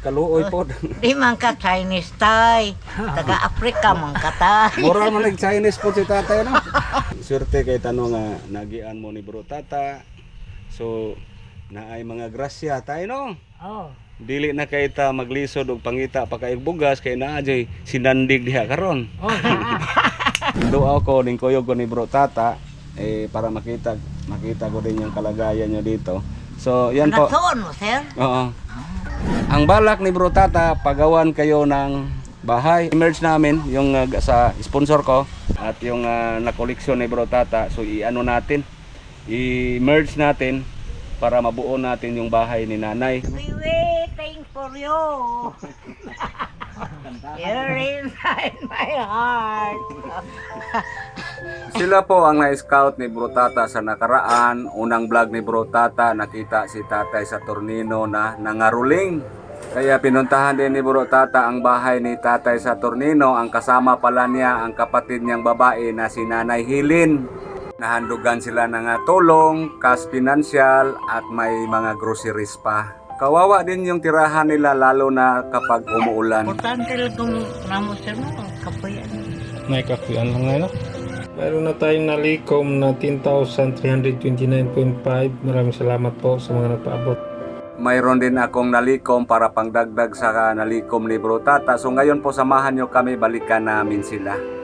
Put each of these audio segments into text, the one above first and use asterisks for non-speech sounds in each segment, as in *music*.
Kaluoy po. *laughs* Di man ka Chinese tay. Taga Africa man ka tay. Moral man nag *laughs* Chinese po si tatay no. Swerte kay tanong nga nagian mo ni bro tata. So naay mga grasya tayo no. Oh. Dili na kay ta maglisod og pangita pa kay bugas kay naa jay sinandig diha karon. Oh. *laughs* Doa ko ning kuyog ko ni bro tata eh para makita makita ko din yung kalagayan nyo dito. So yan po. Nagsuon mo, sir? Oo. Ang balak ni Bro Tata, pagawan kayo ng bahay. I-merge namin yung uh, sa sponsor ko at yung uh, na-collection ni Bro Tata. So i-ano natin, i-merge natin para mabuo natin yung bahay ni nanay. We waiting for you. *laughs* You're inside my heart. *laughs* Sila po ang na-scout ni Bro Tata sa nakaraan. Unang vlog ni Bro Tata, nakita si tatay sa tornino na nangaruling. Kaya pinuntahan din ni Bro Tata ang bahay ni tatay sa tornino. Ang kasama pala niya ang kapatid niyang babae na si Nanay Hilin. Nahandugan sila ng ah, tulong, cash financial at may mga groceries pa. Kawawa din yung tirahan nila lalo na kapag umuulan. Importante lang kung namo sir mo, kapayan. May kakuyan lang ngayon. Meron na tayong nalikom na 10,329.5. Maraming salamat po sa mga nagpaabot. Mayroon din akong nalikom para pangdagdag sa nalikom ni Bro Tata. So ngayon po samahan nyo kami, balikan namin sila.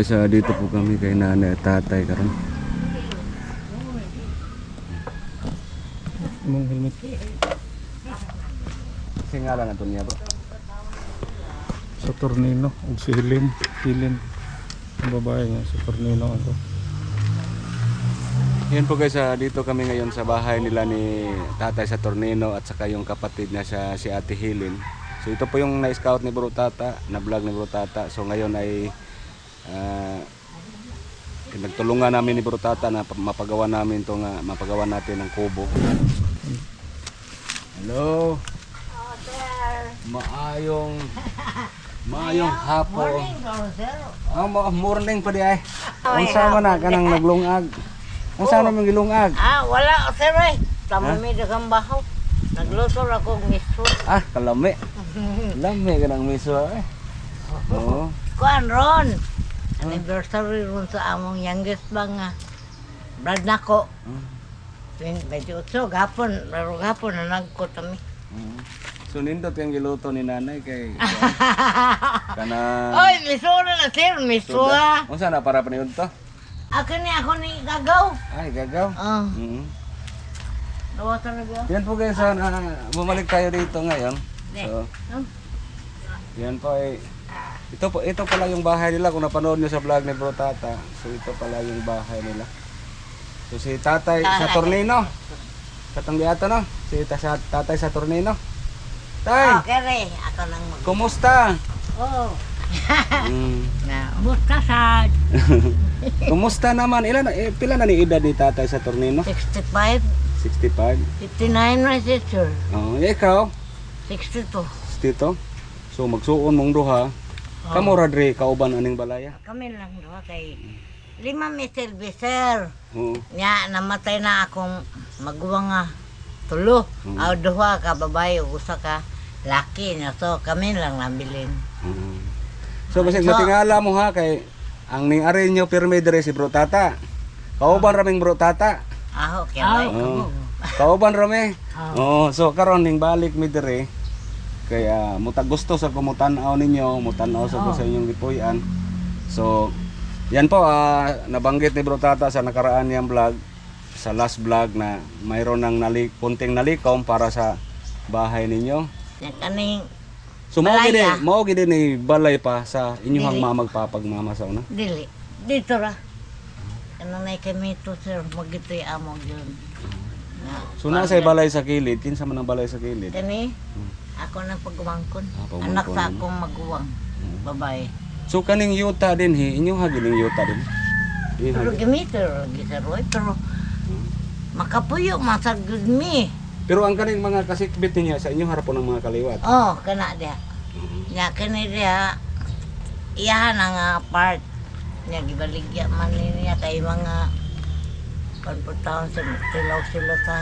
Guys, ah, dito po kami kay nanay at tatay karon. Mong helmet. Kasi nga lang ito niya bro. Sa tornino. O si Hilin. Hilin. Ang babae niya sa tornino. Ano. Yan po guys, ah, dito kami ngayon sa bahay nila ni tatay sa Tornino at saka yung kapatid niya siya, si Ate Hilin. So ito po yung na-scout ni Bro Tata, na-vlog ni Bro Tata. So ngayon ay ah, nagtulungan namin ni Bro Tata na pa- mapagawa namin tong ah, mapagawa natin ng kubo. Hello. Oh, sir. Maayong maayong hapon. Morning, sir. Oh, mo- morning pa di ay. Unsa man na kanang naglungag? Unsa man gilungag? Ah, wala, sir eh. Tama mi dagang bahaw. Nagluto ra kong miso. Ah, kalami. Lami ka ng miso eh. *laughs* Oo. Kuan ron. Anniversary ron sa among youngest ba nga. Brad nako. Hmm. 28 gapon, laro gapon na nagko kami. Mm. So nindot yung giluto ni nanay kay *laughs* kana Oy, miso na na sir, miso ah. Unsa na para paniud to? Ako ni ako ni gagaw. Ay, gagaw. Ah, Mm. dawa talaga. Yan po guys, na, bumalik tayo dito ngayon. So, yan po ay ito po ito pala yung bahay nila kung napanood niyo sa vlog ni Bro Tata. So ito pala yung bahay nila. So si Tatay sa Tatay. Tornino. Katong ato no? Si ta- sa Tatay sa Tornino. Tay, kere, ako nang mag... kumusta? Oh. Mm. Na, busta sad. *laughs* Kumusta naman? Ilan na- eh, pila na ni edad ni Tatay sa Tornino? 65, 65. 59 na sister. Oh, ikaw, 62. Tito. So magsuon mong duha. Kamo ra dre kauban aning balaya. Kami lang daw kay lima silbi sir. Oo. Nya namatay na akong maguwa nga tulo. Mm. Aw duha ka babae ug usa ka laki na so kami lang nabilin. Mm. So basig matingala mo ha kay ang ning arenyo pirmi dire si Bro Tata. Kauban raming Bro Tata. Aho kay Oo. Kauban rami. Oo, so karon ning balik mi dire kaya mutag gusto sa kumutan-aw ninyo, mutan-aw sa ko sa inyong gipuy-an. So yan po ah, nabanggit ni Bro Tata sa nakaraan niyang vlog. sa last vlog na mayroon ng nali, kunting nalikom para sa bahay ninyo. Kaning So mao gid ah. mao gid ni balay pa sa inyong Dili. mamag papagmama sa una. dili. Dito ra. Ano na kami to sir, magito'y amo yun. Na, So nasa balay sa kilid, kinsa man ang balay sa kilid? Kani, ako nang pagumangkon. Ah, pagumangkon. Anak sa akong maguwang. Babae. So kaning yuta din hi, inyong hagiling yuta din. Pero gimito, gisaroy, pero makapuyo, masagod mi. Pero ang kaning mga kasikbit niya sa inyong harapon ng mga kaliwat. Oh, kana dia. Nya kani dia iyahan ang ah, part nya gibaligya man niya kay mga panputaon sa tilaw sila sa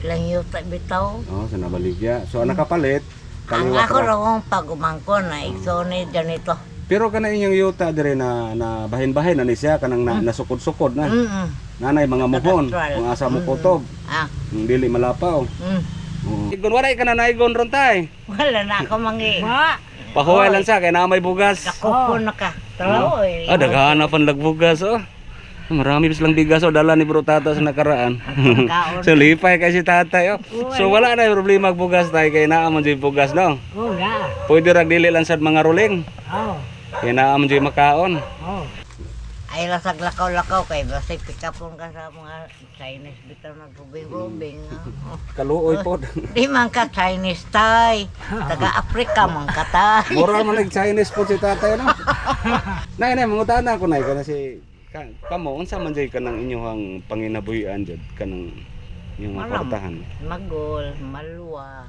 ilang yuta bitaw. Oh, sa nabaligya. So ang nakapalit Ang ako ra. raw ang pagumangkon na igsoni ganito. Pero kana inyong yuta dire na na bahin-bahin na ni siya kanang na, nasukod-sukod na. Mm. Nanay mga muhon, Natural. mga asa mo kutob, Ah. ang dili malapaw. Mm. Oo. Igon wala ka na naigon ron tay. Wala na ako mangi. *laughs* Ma, Pahuway lang siya kay na may bugas. kuko na ka. Taraw eh. Ah, daghan na pan lagbugas oh. Marami silang bigas oh, dala ni bro tata sa nakaraan. *laughs* So lipay kay si tatay oh. So wala na yung problema ang bugas tay kay naa man jud bugas no. Oh, ga. Pwede ra dili lang sad mga ruling. Oh. Kay naa man jud makaon. Oh. Ay lasag lakaw-lakaw kay basta pikapon ka sa mga Chinese bitaw nagrubing-rubing. Oh. *laughs* Kaluoy pod. *laughs* Di man ka Chinese tay. Taga Africa man ka tay. Moral man nag Chinese pod si tatay no. nay nay mangutana ko nay kana si ka, kamo unsa man jud kanang inyong panginabuhian jud kanang inyong Alam. kwartahan. Magol, malwa.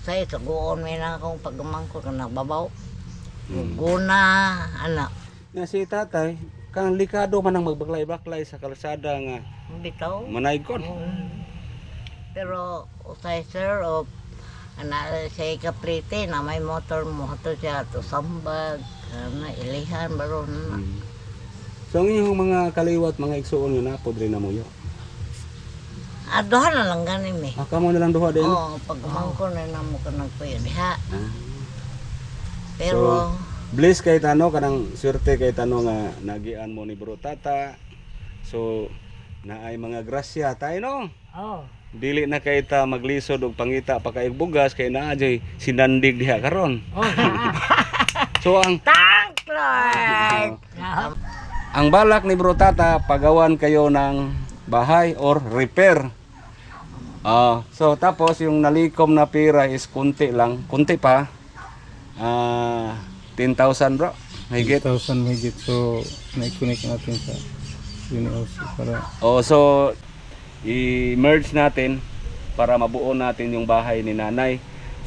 Sa ito, guon may na akong pagmangko ka nagbabaw. Guna, anak. Nga si tatay, kang likado man ang magbaklay-baklay sa kalsada nga Bitaw. manaygon. Pero usay sir o ana sa kaprite na may motor mo to siya to sambag na ilihan baron na. So ang inyong mga kaliwat, mga igsuon yun na, podre na mo yun. Adohan na lang ganin mi. Ah, kamo na lang duha din. Oo, pag mangko na namo ka nagpuyo diha. Ah. Pero Bless kay Tano, kanang swerte kay Tano nga nagian mo ni Bro Tata. So, naay mga grasya tayo no. oh, Dili na kay ta maglisod og pangita pa kay bugas kay naa jay sinandig diha karon. *laughs* so ang thank Lord. *laughs* ang balak ni Bro Tata pagawan kayo ng bahay or repair. Ah, so tapos yung nalikom na pira is kunti lang, kunti pa. Ah, 10,000 bro. Higit. 1,000 higit. So, na-connect natin sa UniOC para Oh, so i-merge natin para mabuo natin yung bahay ni nanay.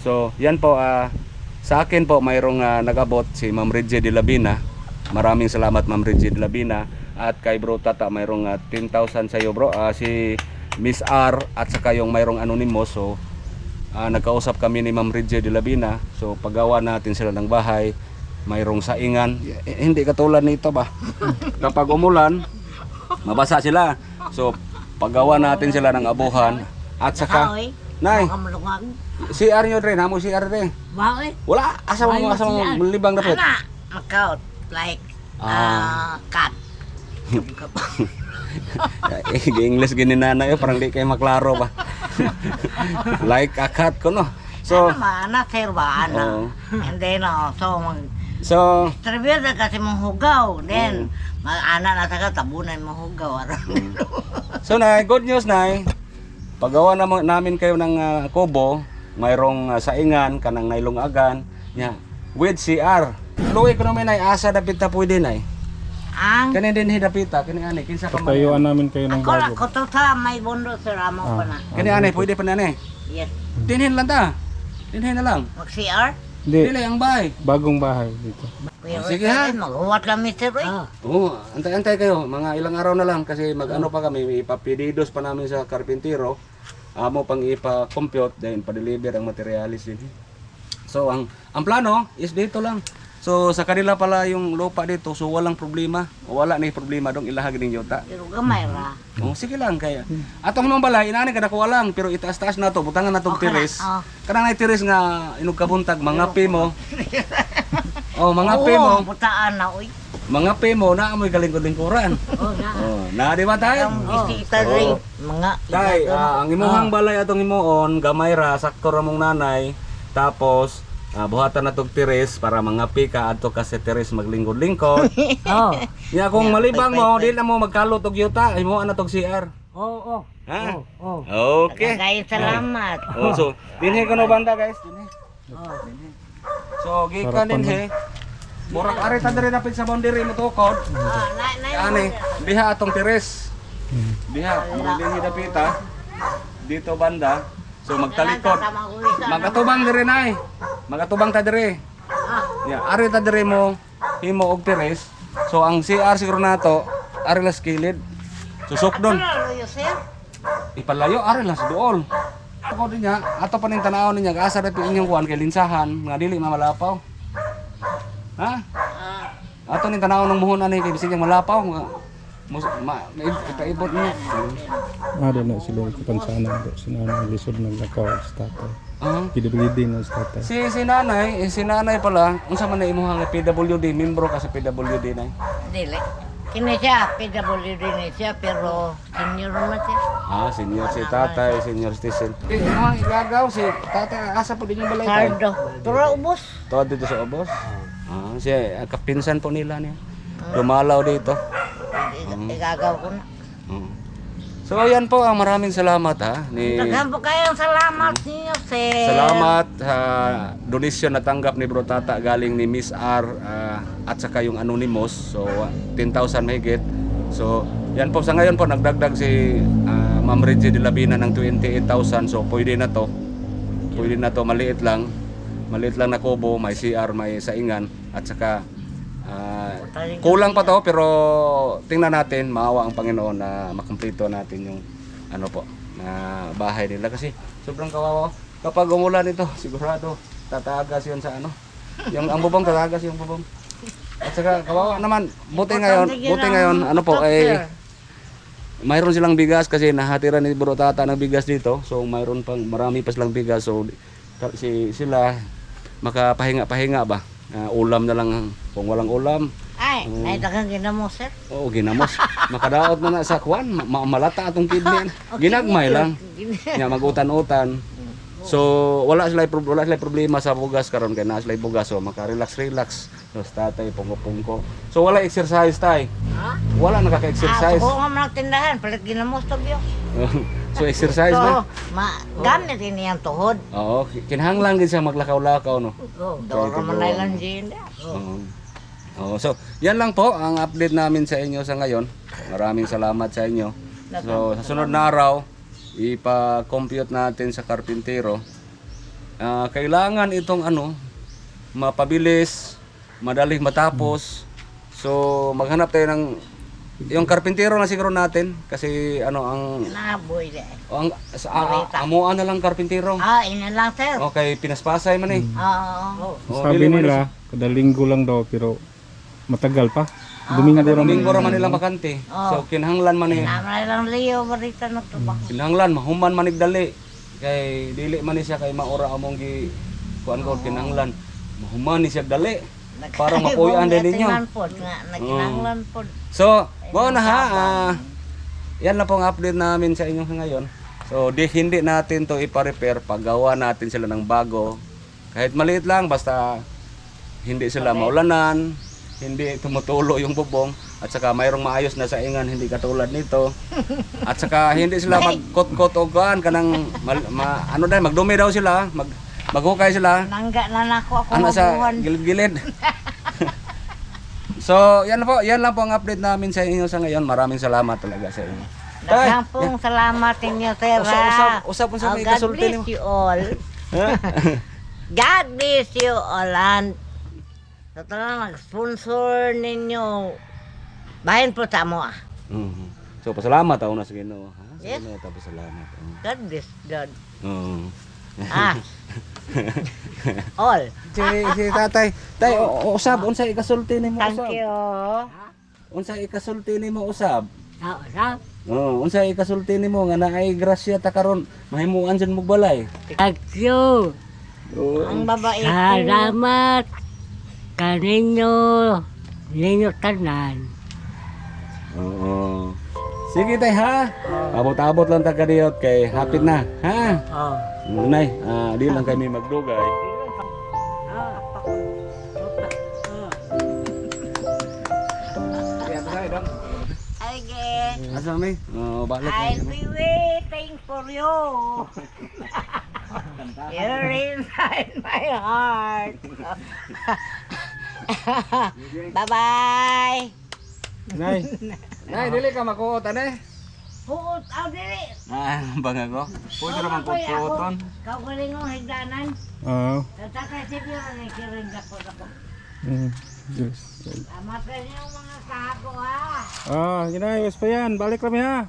So, yan po ah, sa akin po mayroong ah, nag-abot si Ma'am Reggie de Labina. Maraming salamat Ma'am Reggie de Labina at kay Bro Tata mayroong ah, 10,000 sa iyo bro. Ah, si Miss R at saka yung mayroong anonymous so ah, nagkausap kami ni Ma'am Reggie de Labina. So paggawa natin sila ng bahay, mayroong saingan. Eh, hindi katulad nito ba? *laughs* Kapag umulan, mabasa sila. So paggawa natin sila ng abuhan at saka. Nay, si R nyo rin, hamo si R rin. Wala, asa mo, asa mo, libang dapat. Ana, makaut like Ah. ah cat. *laughs* eh, English gini nanay, parang di kayo maklaro ba. *laughs* like a cat ko no. So, ano ba, ana sir ba, ana. Oo. And then, oh, so, mag, so, Trivia na kasi mong hugaw. Then, mag ana na sa tabunan mo hugaw. So na good news na Paggawa na namin kayo ng ah, kubo, mayroong ah, saingan kanang nailong agan, nya with CR. Luwi ko naman ay asa dapit ta pwede na Ang, Kani din hidapita, kani ani kinsa ka man. Patayuan namin kayo ng ako na, bago. ko to sa may bondo sir, amo pa na. Kani ani pwede pa na ni. Yes. Dinhin lang ta. Dinhin na lang. Mag-CR? Hindi, Dili ang bahay. bagong bahay dito. Kuya Oh, sige, ha? Mag-uwat lang, Mr. Roy. Oo, antay-antay kayo. Mga ilang araw na lang kasi mag-ano pa kami, may ipapididos pa namin sa karpintero. Amo pang ipa-compute, then pa-deliver ang materialis din. So, ang ang plano is dito lang. So, sa kanila pala yung lupa dito, so walang problema. Wala na yung problema dong ilahag ng yuta. Pero gamay ra. Oh, sige lang kaya. Atong mga balay, inani kada ko lang, pero itaas-taas na to, butangan na tong Okay na, tiris. oh. Kanang na tiris nga inug kabuntag, mga pi mo. *laughs* oh, mga pi mo. Oo, butaan na, uy. mga pe mo na amoy kalingkod-lingkuran. Oh, na. Oh, na di ba tay? Ang bisita rin. Mga Tay, ah, ang imuhang balay atong imuon, gamay ra, sakto ra mong nanay. Tapos, ah, buhatan na tog tires para mga pika ato ka sa tires maglingkod-lingkod. *laughs* Oh. Ya kung malibang mo, di na mo magkalot og yuta, imo ana tog CR. Oo, oh, Ha? oh. Okay. Kaya salamat. Oh, so, dinhi ko no banda guys, dinhi. Oh. So, gikan din he. Murag ari ta diri napit sa boundary mo tukod. Ah, na, na, Ani, diha atong tires. Diha, dinhi dapita. Dito banda. So magtalikod. Magatubang diri nay. Magatubang ta diri. Ya, ari ta diri mo himo og tires. So ang CR siguro nato, ari las kilid. Susok Yosef? Ipalayo ari las duol. Ako din niya, ato pa ning tanaw niya, asa ra inyong kuan kay linsahan, nga dili mamalapaw. Ha? Ah, Ato ning tanaw ng muhon ani kay bisig malapaw nga mus ma ipaibot niya. Ano na sila kapansanan do. Sinanay lisod naglakaw sa tatay. Ah. PWD na sa tatay. Si si nanay, eh, si nanay pala, unsa man na imuhang PWD, membro ka sa PWD nay. dili. Kini siya, PWD ni siya, pero senior naman siya. Ah, senior si tatay, senior citizen. Eh, imuhang igagaw si tatay, asa po din yung balay tayo? Sardo. Pero ubos. Tuwa dito sa obos. Ah, siya, ah, kapinsan po nila niya. Dumalaw dito. Igagaw ko na. Mm. So ayan po, ang maraming salamat ha. Ni Daghan po kayong salamat ninyo, sir. Salamat sa donation na tanggap ni Bro Tata galing ni Miss R ah, at saka yung Anonymous. So ah, 10,000 mahigit. So yan po sa ngayon po nagdagdag si ah, Ma'am Reggie de Labina ng 28,000. So pwede na to. Pwede na to maliit lang. Maliit lang na kubo, may CR, may saingan at saka ah, kulang pa to pero tingnan natin maawa ang Panginoon na makumpleto natin yung ano po na bahay nila. Kasi sobrang kawawa kapag umulan ito sigurado tatagas yun sa ano. Yung ang bubong tatagas yung bubong. At saka kawawa naman. Buti ngayon buti ngayon ano po eh mayroon silang bigas kasi nahatiran ni Bro Tata ng bigas dito. So mayroon pang marami pa silang bigas. So si sila makapahinga-pahinga ba Ah, ulam na lang kung walang ulam Ay, ay daghang ginamo, sir. Oo, ginamos. Makadaot na na sa kwan, ma- ma- malata atong kidney. *laughs* Ginagmay lang. *laughs* Nya magutan-utan. So wala sila wala sila problema sa bugas karon kay naa sila bugas so maka-relax relax. So tatay pungko-pungko. So wala exercise tay. Ha? Wala Ah, nakaka-exercise. suko nga man ang tindahan, palit ginamos to biyo. *laughs* so exercise So, na. ma gamit din niyang tuhod. Oo, kinahanglan gid siya maglakaw-lakaw no. Oh, doro man na lang din. Oh. Oo. Oo, so yan lang po ang update namin sa inyo sa ngayon. Maraming salamat sa inyo. So sa sunod na araw, ipa-compute natin sa karpintero. Ah, kailangan itong ano, mapabilis, madaling matapos. So maghanap tayo ng yung karpintero na siguro natin kasi ano ang Naboy de. ang sa, a- a- amuan na lang karpintero. Ah, ina lang, sir. Okay, pinaspasay man eh. Oo. Oh, Sabi dili man nila, kada linggo lang daw pero matagal pa. Domingo Kada raman. domingo ra man nilang bakante. So kinahanglan man eh. Naman lang Leo barita na to ba. Kinahanglan mahuman man igdali. Kay dili man ni siya kay maura among gi kuan ko kinahanglan. Mahuman ni siya dali. Para *laughs* mapuy-an din ninyo. Tingnan po, nga, naginanglan po. So, mo na ha. ah, yan lang pong update namin sa inyo ngayon. So, di hindi natin to ipa-repair paggawa natin sila ng bago. Kahit maliit lang basta hindi sila maulanan, hindi tumutulo yung bubong at saka mayroong maayos na saingan hindi katulad nito. *laughs* At saka hindi sila magkot-kot o gaan kanang mal- ma- ano dahil magdumi daw sila, mag maghukay sila. Nangga na nako ako Ano sa gilid-gilid. *laughs* so, yan po, yan lang po ang update namin sa inyo sa ngayon. Maraming salamat talaga sa inyo. Daghang pong salamat ninyo, sir. Usap, ah. usap, usap po sa Oh, God bless nimo. you all. *laughs* *laughs* God bless you all. And sa talagang nag-sponsor ninyo. Bahin po sa mo ah. Mhm. So, pasalamat ako na sa Ginoo. Ha? Sa Yes. Ginoo, tapos salamat. Mhm. God bless God. Oo. Ah. *laughs* all. Si, si tatay, tay, o- o- usab, unsa ikasulti nimo Thank usab? you. Unsa ikasulti nimo usab? Ah, ah. Oo, unsa ikasulti nimo nga naay grasya ta karon mahimuan jud mo balay. Thank you. Oo. Ang babae ko. Salamat kaninyo Ninyo tanan. Oo. Sige tay ha. Abot-abot lang ta kadiyot kay hapit na. Ha? Oh. Nay, ah, di lang kami magdugay. Ah, Again. Asa mi? Oh, balik I'll na. be waiting for you. You're inside my heart. *laughs* Bye-bye. Nay, *laughs* Nay, dili ka makuot ane. Huot, aw dili. Ah, *laughs* bangag ko. Pwede naman ako'y ako. kuoton. Kau galing mo higdanan. Oo. Tataka si Pio na kiring ako ako. Mm. Yes. Tama ka niyo mga kago ha. Ah, ginayos pa yan. Balik kami ha.